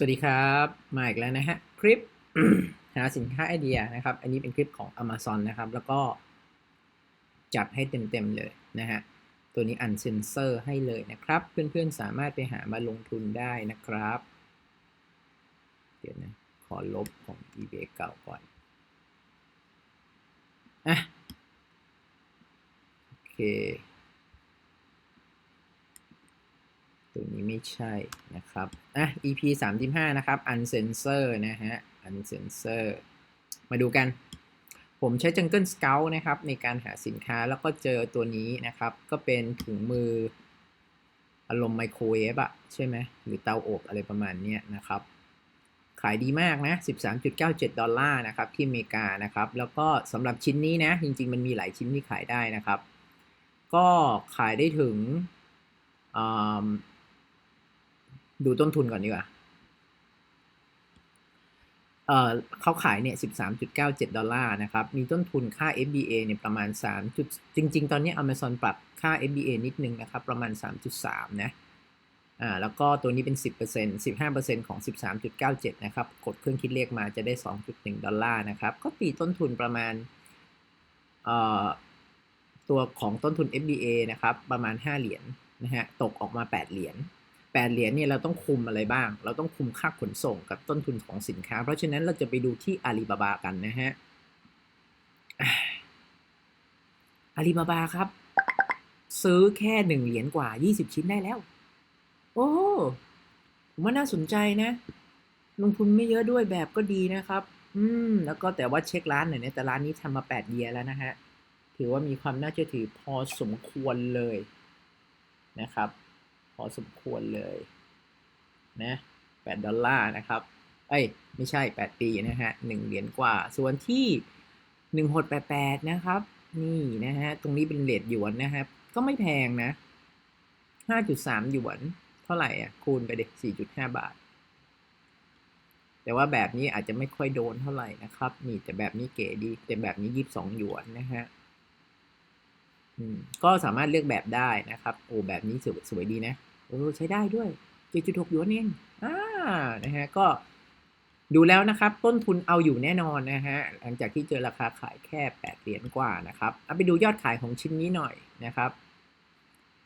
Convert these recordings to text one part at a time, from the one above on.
สวัสดีครับ มาอีกแล้วนะฮะ คลิป หาสินค้าไอเดียนะครับ อันนี้เป็นคลิปของ Amazon นะครับ แล้วก็ จัดให้เต็ม ๆ เลยนะฮะ ตัวนี้อันเซนเซอร์ให้เลยนะครับ เพื่อนๆ สามารถไปหามาลงทุนได้นะครับ เดี๋ยวนะ ขอลบของ eBay เก่าก่อนอะโอเค ตัวนี้ไม่ใช่นะครับอะ EP 35 นะครับ Uncensor นะฮะ Uncensor มาดูกัน ผมใช้ Jungle Scout นะครับ ในการหาสินค้าแล้วก็เจอตัวนี้นะครับ ก็เป็นถุงมืออารมณ์ไมโครเวฟอะใช่ไหมหรือเตาอบอะไรประมาณนี้นะครับ ขายดีมากนะ 13.97 ดอลลาร์นะครับ ที่อเมริกานะครับ แล้วก็สำหรับชิ้นนี้นะ จริง ๆ มันมีหลายชิ้นที่ขายได้นะครับ ก็ขายได้ถึง ดูต้นทุนก่อนดีกว่า เอ่อเขาขายเนี่ย 13.97 ดอลลาร์นะครับ มีต้นทุนค่า FBA เนี่ยประมาณ3จุดจริง ๆ ตอนนี้ Amazon ปรับค่า FBA นิดนึงนะครับ ประมาณ 3.3 นะ อ่า แล้วก็ตัวนี้เป็น 10% 15%ของ 13.97 นะครับ กดเครื่องคิดเลขมาจะได้ 2.1 ดอลลาร์นะครับ ก็ตีต้นทุนประมาณ เอ่อ ตัวของต้นทุน FBA นะครับ ประมาณ 5 เหรียญนนะฮะ ตกออกมา 8 เหรียญ 8เหรียญเนี่ยเราต้องคุมอะไรบ้าง เราต้องคุมค่าขนส่งกับต้นทุนของสินค้า เพราะฉะนั้นเราจะไปดูที่อาลีบาบากันนะฮะอาลีบาบาครับ ซื้อแค่หนึ่งเหรียญกว่า20ชิ้นได้แล้ว โอ้ผมว่าน่าสนใจนะ ลงทุนไม่เยอะด้วยแบบก็ดีนะครับ อืม แล้วก็แต่ว่าเช็คร้านหน่อยนี่ยแต่ร้านนี้ทำมา8เยียแล้วนะฮะ ถือว่ามีความน่าเชื่อถือพอสมควรเลยนะครับ อสมควรเลยนะ8ดอลลาร์นะครับ เอ้ย ไม่ใช่ 8 ปีนะฮะ1เหรียญกว่า ส่วนที่1หด88 นะครับ นี่นะฮะ ตรงนี้เป็นเลทหยวนนะครับ ก็ไม่แพงนะ 5.3 หยวน เท่าไหร่อะ คูณไปเด็ก4.5 บาท แต่ว่าแบบนี้อาจจะไม่ค่อยโดนเท่าไหร่นะครับ นี่แต่แบบนี้เก๋ดี แต่แบบนี้ 22 หยวนนะฮะก็สามารถเลือกแบบได้นะครับ โอ้แบบนี้สวยสวยดีนะ เออใช้ได้ด้วย 7.6หยวนเองอ่านะฮะก็ดูแล้วนะครับ ต้นทุนเอาอยู่แน่นอนนะฮะหลังจากที่เจอราคาขายแค่ 8 เหรียญกว่านะครับเอาไปดูยอดขายของชิ้นนี้หน่อยนะครับ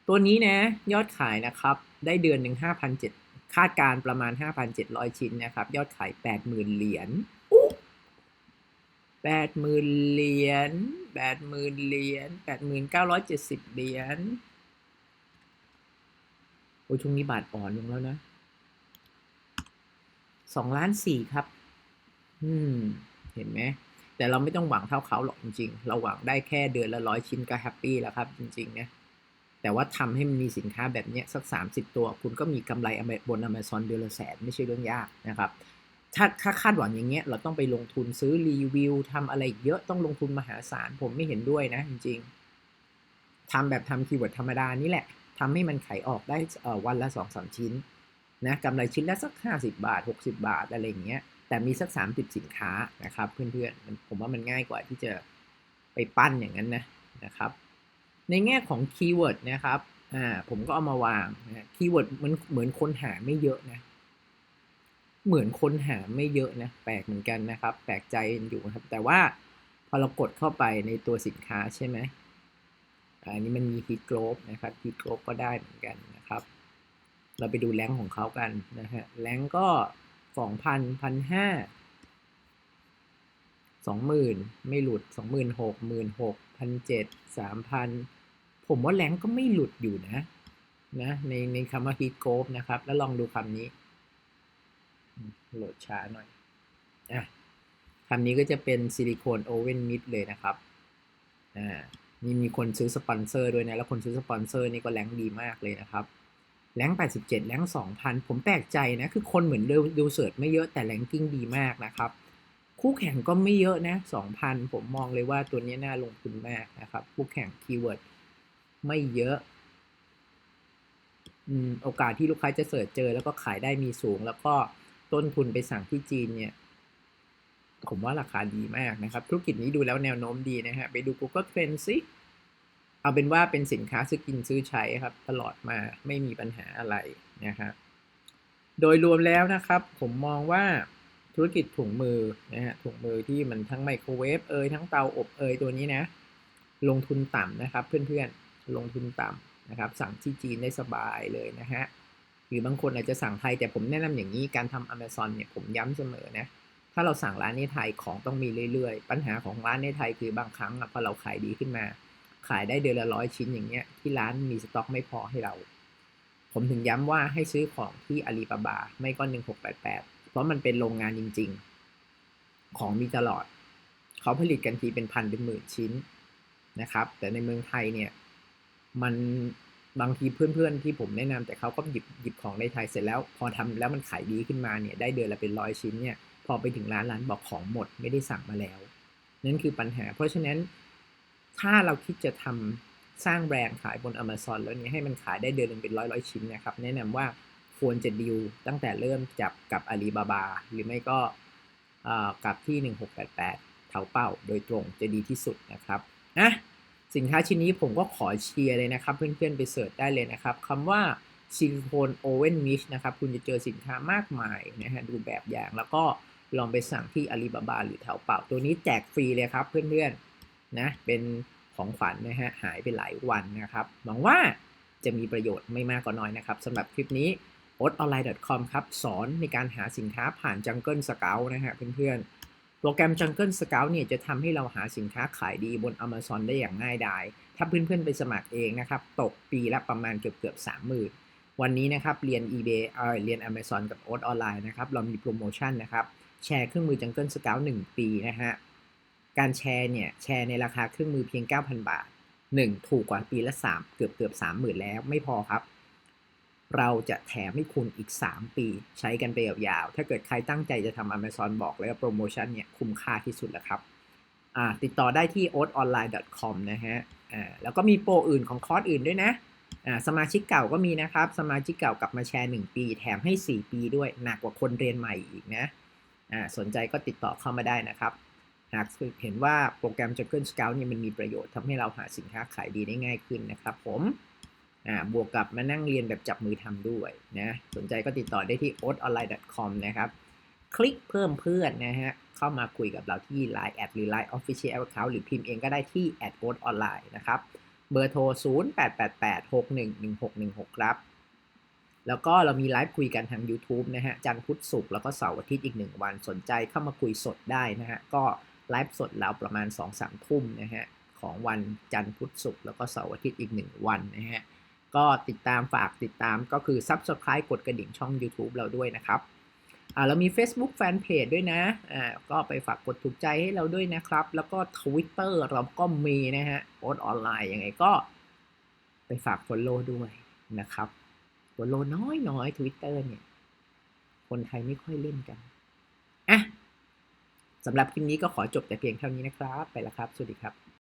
ตัวนี้นะยอดขายนะครับ ได้เดือนหนึ่ง5,700คาดการประมาณ 5,700 ชิ้นนะครับ ยอดขาย 80,000 เหรียญแปดหมื่นเหรียญแปดหมื่นเหรียญแปดหมื่นเก้าร้อยเจ็ดสิบเหรียญ อ้ช่วงนี้บาทอ่อนลงแล้วนะสองล้านสี่ครับ อืม เห็นไหม แต่เราไม่ต้องหวังเท่าเขาหรอกจริงๆ เราหวังได้แค่เดือนละร้อยชิ้นก็แฮปปี้แล้วครับ จริงๆนะ แต่ว่าทำให้มันมีสินค้าแบบนี้สักสามสิบตัว คุณก็มีกำไรบนอเมซอนเดือนละแสน ไม่ใช่เรื่องยากนะครับ ถ้าถ้าคาดหวังอย่างเงี้ย เราต้องไปลงทุนซื้อรีวิวทำอะไรเยอะต้องลงทุนมหาศาลผมไม่เห็นด้วยนะ จริง ๆทำแบบทำคีย์เวิร์ดธรรมดานี่แหละ ทำให้มันขายออกได้วันละสองสามชิ้นนะกำไรชิ้นละสักห้าสิบาทหกสิบาทอะไรอย่างเงี้ยแต่มีสักสามสิบสินค้านะครับ เพื่อนๆผมว่ามันง่ายกว่าที่จะไปปั้นอย่างนั้นนะนะครับ ในแง่ของคีย์เวิร์ดนะครับอ่าผมก็เอามาวางนะคีย์เวิร์ดมันเหมือนคนหาไม่เยอะนะเหมือนคนหาไม่เยอะนะแปลกเหมือนกันนะครับ แปลกใจอยู่ครับ แต่ว่าพอเรากดเข้าไปในตัวสินค้าใช่ไหม อันนี้มันมีฮีทโกลบนะครับฮีทโกลบก็ได้เหมือนกันนะครับ เราไปดูแรงของเขากันนะฮะแรงก็สองพันพันห้าสองหมื่นไม่หลุดสองหมื่นหกหมื่นหกพันเจ็ดสามพันผมว่าแรงก็ไม่หลุดอยู่นะนะในในคำว่าฮีทโกลบนะครับ แล้วลองดูคำนี้ โหลดช้าหน่อยอะคำนี้ก็จะเป็นซิลิโคนโอเว่นมิดเลยนะครับอ่า นี่มีคนซื้อสปอนเซอร์ด้วยนะ แล้วคนซื้อสปอนเซอร์นี่ก็แรงดีมากเลยนะครับแรง87แรง2,000 ผมแปลกใจนะ คือคนเหมือนดูดูเสิร์ชไม่เยอะแต่แรงกิ้งดีมากนะครับ คู่แข่งก็ไม่เยอะนะ 2,000 ผมมองเลยว่าตัวนี้น่าลงทุนมากนะครับ คู่แข่งคีย์เวิร์ดไม่เยอะอืมโอกาสที่ลูกค้าจะเสิร์ชเจอแล้วก็ขายได้มีสูง แล้วก็ต้นทุนไปสั่งที่จีนเนี่ย ผมว่าราคาดีมากนะครับ ธุรกิจนี้ดูแล้วแนวโน้มดีนะฮะ ไปดู Google Trends สิ เอาเป็นว่าเป็นสินค้าซื้อกินซื้อใช้ครับ ตลอดมาไม่มีปัญหาอะไรนะครับโดยรวมแล้วนะครับ ผมมองว่าธุรกิจถุงมือนะฮะถุงมือที่มันทั้งไมโครเวฟเอยทั้งเตาอบเอยตัวนี้นะ ลงทุนต่ำนะครับ เพื่อนๆลงทุนต่ำนะครับ สั่งที่จีนได้สบายเลยนะฮะหรือบางคนอาจจะสั่งไทยแต่ผมแนะนำอย่างนี้การทำ Amazon เนี่ยผมย้ำเสมอนะ ถ้าเราสั่งร้านในไทยของต้องมีเรื่อยๆ ปัญหาของร้านในไทยคือบางครั้งพอเราขายดีขึ้นมา ขายได้เดือนละร้อยชิ้นอย่างเงี้ยที่ร้านมีสต็อกไม่พอให้เรา ผมถึงย้ำว่าให้ซื้อของที่อาลีบาบาไม่ก็หนึ่งหกแปดแปดเพราะมันเป็นโรงงานจริง ๆ ของมีตลอด เขาผลิตกันทีเป็นพันเป็นหมื่นชิ้นนะครับ แต่ในเมืองไทยเนี่ยมันบางทีเพื่อนๆที่ผมแนะนำแต่เขาก็หยิบหยิบของในไทยเสร็จแล้ว พอทำแล้วมันขายดีขึ้นมาเนี่ยได้เดือนละเป็นร้อยชิ้นเนี่ย พอไปถึงร้านร้านบอกของหมดไม่ได้สั่งมาแล้ว นั่นคือปัญหา เพราะฉะนั้นถ้าเราคิดจะทำสร้างแบรนด์ขายบน Amazon แล้วเนี่ยให้มันขายได้เดือนหนึงเป็นร้อยร้อยชิ้นนะครับ แนะนำว่าควรจะดีลตั้งแต่เริ่มจับกับอาลีบาบาหรือไม่ก็อ่อกับที่ 1688เถาเป้าโดยตรงจะดีที่สุดนะครับนะสินค้าชิ้นนี้ผมก็ขอเชียร์เลยนะครับ เพื่อนๆไปเสิร์ชได้เลยนะครับคำว่าซิลิโคนโอเวนมิชนะครับ คุณจะเจอสินค้ามากมายนะฮะดูแบบอย่างแล้วก็ ลองไปสั่งที่อาลีบาบาหรือแถวเป่า ตัวนี้แจกฟรีเลยครับเพื่อนๆนะเป็นของขวัญนะฮะหายไปหลายวันนะครับหวังว่าจะมีประโยชน์ไม่มากก็น้อยนะครับสำหรับคลิปนี้ o t o n l i n e c o m ครับ สอนในการหาสินค้าผ่าน Jungle Scout นะฮะเพื่อนๆ โปรแกรม Jungle Scout เนี่ยจะทำให้เราหาสินค้าขายดีบน Amazon ได้อย่างง่ายดาย ถ้าเพื่อนๆ ไปสมัครเองนะครับ ตกปีละประมาณเกือบเกือบสามหมื่นวันนี้นะครับ เรียน eBay เออเรียน Amazon กับ o t Online นะครับ เรามีโปรโมชั่นนะครับ แชร์เครื่องมือ Jungle Scout 1 ปีนะฮะ การแชร์เนี่ยแชร์ในราคาเครื่องมือเพียง 9,000 บาท 1 ถูกกว่าปีละ 3 เกือบเกือบ30,000 แล้วไม่พอครับ เราจะแถมให้คุณอีก 3 ปี ใช้กันไปยาวๆ ถ้าเกิดใครตั้งใจจะทำ Amazon บอกเลยว่าโปรโมชั่นเนี่ยคุ้มค่าที่สุดแล้วครับอ่าติดต่อได้ที่ oatonline.com นะฮะอ่าแล้วก็มีโปรอื่นของคอร์สอื่นด้วยนะอ่าสมาชิกเก่าก็มีนะครับ สมาชิกเก่ากลับมาแชร์ 1 ปี แถมให้ 4 ปีด้วย หนักกว่าคนเรียนใหม่อีกนะ สนใจก็ติดต่อเข้ามาได้นะครับ หากเห็นว่าโปรแกรม Jungle Scout เนี่ยมันมีประโยชน์ทำให้เราหาสินค้าขายดีได้ง่ายขึ้นนะครับผมบวกกับมานั่งเรียนแบบจับมือทำด้วยนะสนใจก็ติดต่อได้ที่ oatonline.com นะครับ คลิกเพิ่มเพื่อนนะฮะเข้ามาคุยกับเราที่ Line แอดหรือ Line Official Account หรือพิมพ์เองก็ได้ที่ at o a t online นะครับเบอร์โทร 0888611616 ครับ แล้วก็เรามีไลฟ์คุยกันทาง YouTube นะฮะ จันทร์พุธศุกร์แล้วก็เสาร์อาทิตย์อีก 1 วันสนใจเข้ามาคุยสดได้นะฮะ ก็ไลฟ์สดเราประมาณ 2-3ทุ่มนะฮะ ของวันจันทร์พุธศุกร์แล้วก็เสาร์อาทิตย์อีก 1 วันนะฮะ ก็ติดตามฝากติดตามก็คือ Subscribe กดกระดิ่งช่อง YouTube เราด้วยนะครับอ่าเรามี Facebook Fanpage ด้วยนะอ่าก็ไปฝากกดถูกใจให้เราด้วยนะครับ แล้วก็ Twitter เราก็มีนะฮะโพสต์ออนไลน์ยังไงก็ ไปฝาก Follow ด้วยนะครับ หัวโลน้อยน้อยทวิตเตอร์เนี่ย คนไทยไม่ค่อยเล่นกันอะสำหรับคลิปนี้ก็ขอจบแต่เพียงเท่านี้นะครับ ไปแล้วครับ สวัสดีครับ